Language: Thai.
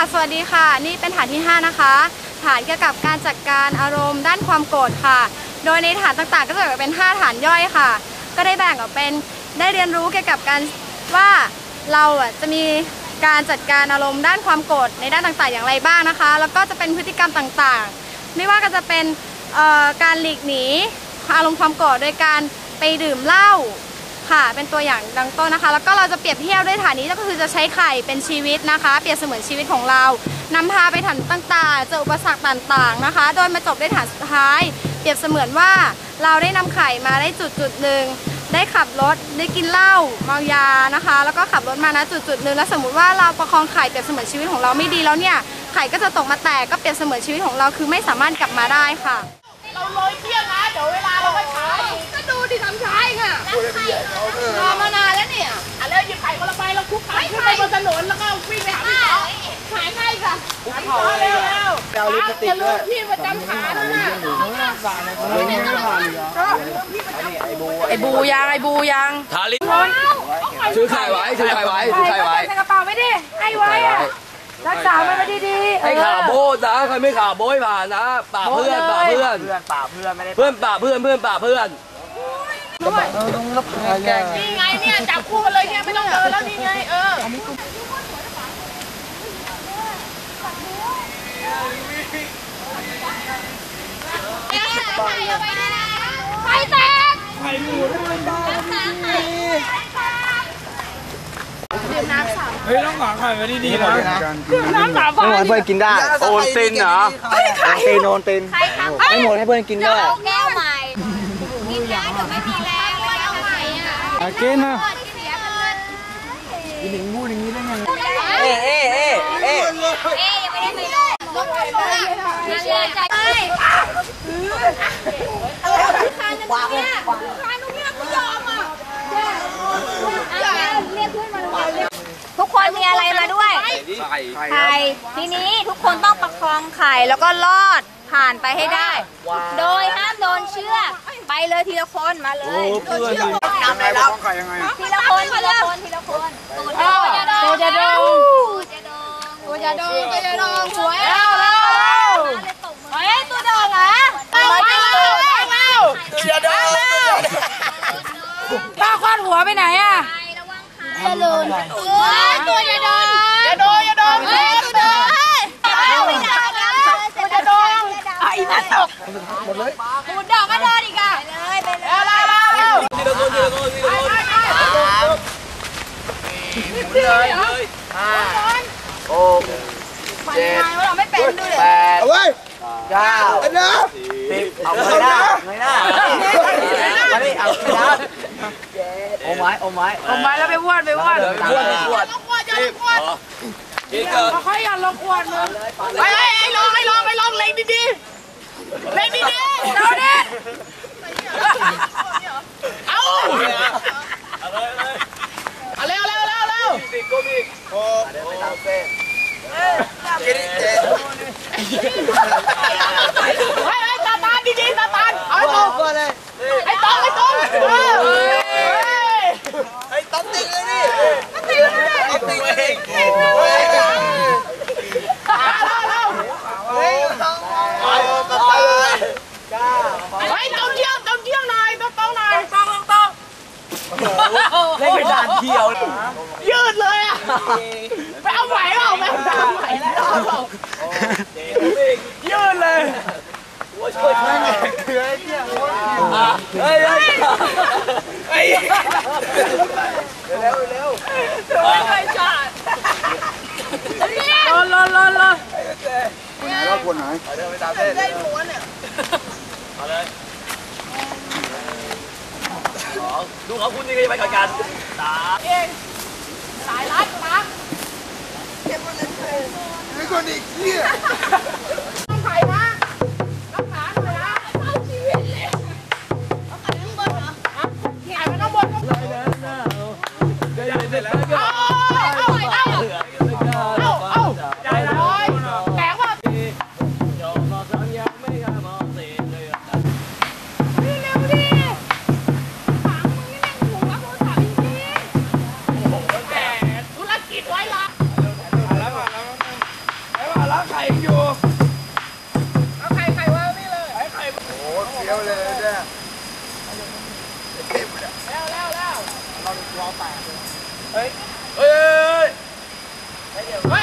สวัสดีค่ะ นี่เป็นฐานที่ 5 นะคะ ฐานเกี่ยวกับการจัดการอารมณ์ด้านความโกรธค่ะ โดยในฐานต่างๆ ก็จะแบ่งเป็น 5 ฐานย่อยค่ะ ก็ได้แบ่งออกเป็นได้เรียนรู้เกี่ยวกับการว่าเราอะจะมีการจัดการอารมณ์ด้านความโกรธในด้านต่างๆ อย่างไรบ้างนะคะ แล้วก็จะเป็นพฤติกรรมต่างๆ ไม่ว่าก็จะเป็นเอ่อการหลีกหนีอารมณ์ความโกรธโดยการไปดื่มเหล้า ค่ะ เป็นตัวอย่างดังต้นนะคะ แล้วก็เราจะเปรียบเทียบด้วยฐานนี้ก็คือจะใช้ไข่เป็นชีวิตนะคะ เปรียบเสมือนชีวิตของเรานำพาไปฐานต่างๆเจออุปสรรคต่างๆนะคะ โดยมาจบด้วยฐานสุดท้าย เปรียบเสมือนว่าเราได้นำไข่มาได้จุดจุดๆหนึ่งได้ขับรถได้กินเหล้าเมายานะคะ แล้วก็ขับรถมานะจุดจุดๆหนึ่งแล้วสมมติว่าเราประคองไข่เปรียบเสมือนชีวิตของเราไม่ดีแล้วเนี่ยไข่ก็จะตกมาแตกก็เปรียบเสมือนชีวิตของเราคือไม่สามารถกลับมาได้ค่ะ เราโรยเที่ยงนะเดี๋ยวเวลาเราก็ใช้ก็ดูดิทำใช้ ค่ะรอมานานแล้วเนี่ยอะแล้วหยิบไข่คนละใบเราคลุกไข่ขึ้นไปบนถนนแล้วก็วิ่งไปหาพี่เขาขายให้ค่ะขายเขาเร็วเร็วๆอย่าลืมพี่ประจำขาด้วนะไอ้บูยังไอ้บูยังทาลิถือไข่ไว้ถือไข่ไว้ถือไข่ไว้ใส่กระเป๋าไม่ดิให้ไว้อะรักษามันไว้ดีๆให้ขาโบนะใครไม่ขาโบยผ่านนะป่าเพื่อนป่าเพื่อนเพื่อนป่าเพื่อนไม่ได้เพื่อนป่าเพื่อนเพื่อนป่าเพื่อน ด้วยนี่ไงเนี่ยจับคู่กันเลยเนี่ยไม่ต้องเดินแล้วนี่ไงเออไข่แตกไข่หมูด้วยบ้าเฮ้ยต้องหาไข่ไว้ดีๆนะน้ำสามไม่หมดให้เพื่อนกินได้โอนตินเหรอโอนตินโอนตินไม่หมดให้เพื่อนกินได้แก้วใหม่กินแล้วเดี๋ยวไม่มีแรงแก้ว อะอาเกินนะเสียเงินเอ๊ะเอ๊ะเอ๊ะเอ๊ะเอ๊ยยังไม่ได้ไปเลยต้องไปเลยงานเลยใจเอ้ยคานกันตรงเนี้ยคานตรงเนี้ยกูยอมอะเรียกเพื่อนมาเลยทุกคนมีอะไรมาด้วยไข่ไข่ทีนี้ทุกคนต้องประคองไข่แล้วก็ลอดผ่านไปให้ได้ โดยห้ามโดนเชือก ไปเลยทีละคนมาเลยเพื่อน ทำอะไรแล้วไข่ยังไงทีละคนทีละคนทีละคนตูดตัวจะดงตูดจะดงตัวจะดงตัวจะดงสวยเร็วเร็วเร็วเฮ้ยตัวดงเหรอเร็วเร็วเร็วอย่าโดนป้าคว้านหัวไปไหนอะระวังขาตัวจะดงอย่าโดนอย่าโดนเฮ้ยอย่าโดนไม่ได้นะตัวจะโดนอีมาตกหมดเลยหมุนดอกมาโดนอีกอะเลยไปเลย เร็วเร็วเร็ว ทีละคนทีละคนทีละคน เลยห้าหกเจ็ดเราไม่เป็นดูเลยแปดเก้าสิบเอาเงยหน้าเงยหน้ามาดิเอาเงยหน้าโอ้ไม้โอ้ไม้ผมไปแล้วไปวดไปวดขวดขวดต้องกวดอย่าต้องกวดกินเกินค่อยอย่าลงขวดมึงไอ้ไอ้ไอ้ลองไอ้ลองไอ้ลองเล็งดีๆเล็งดีๆเอาดิเอาเอาเร็วเร็วเร็ว เร็วติดก็มีเดินไปตามเส้นกินเจ็ด เฮ้ยเฮ้ยตาตานดีๆตาตานเอาให้ตรง ก่อนเลย ไอ้ตรงไอ้ตรงเออเฮ้ย ไอ้ต๊อปติงเลยนี่ต๊อปติงเลยเองเฮ้ย เร็วเร็ว เฮ้ยเอาตายเก้า เฮ้ยต้องเที่ยวต้องเที่ยวหน่อยต้องต้องหน่อยต้องต้องต้อง เล่นเป็นด่านเที่ยว ยืดเลยอะ ไปเอาไหวเปล่าไปเอาไหวแล้วยืดเลยเฮ้ยเฮ้ยเฮ้ยลนลนลนลนเดินไปตามเส้นดูเขาคุณยังไงไปกันกันตา สายรัดมาต้องไข่นะ 老板，哎，哎哎哎，哎呀，哎。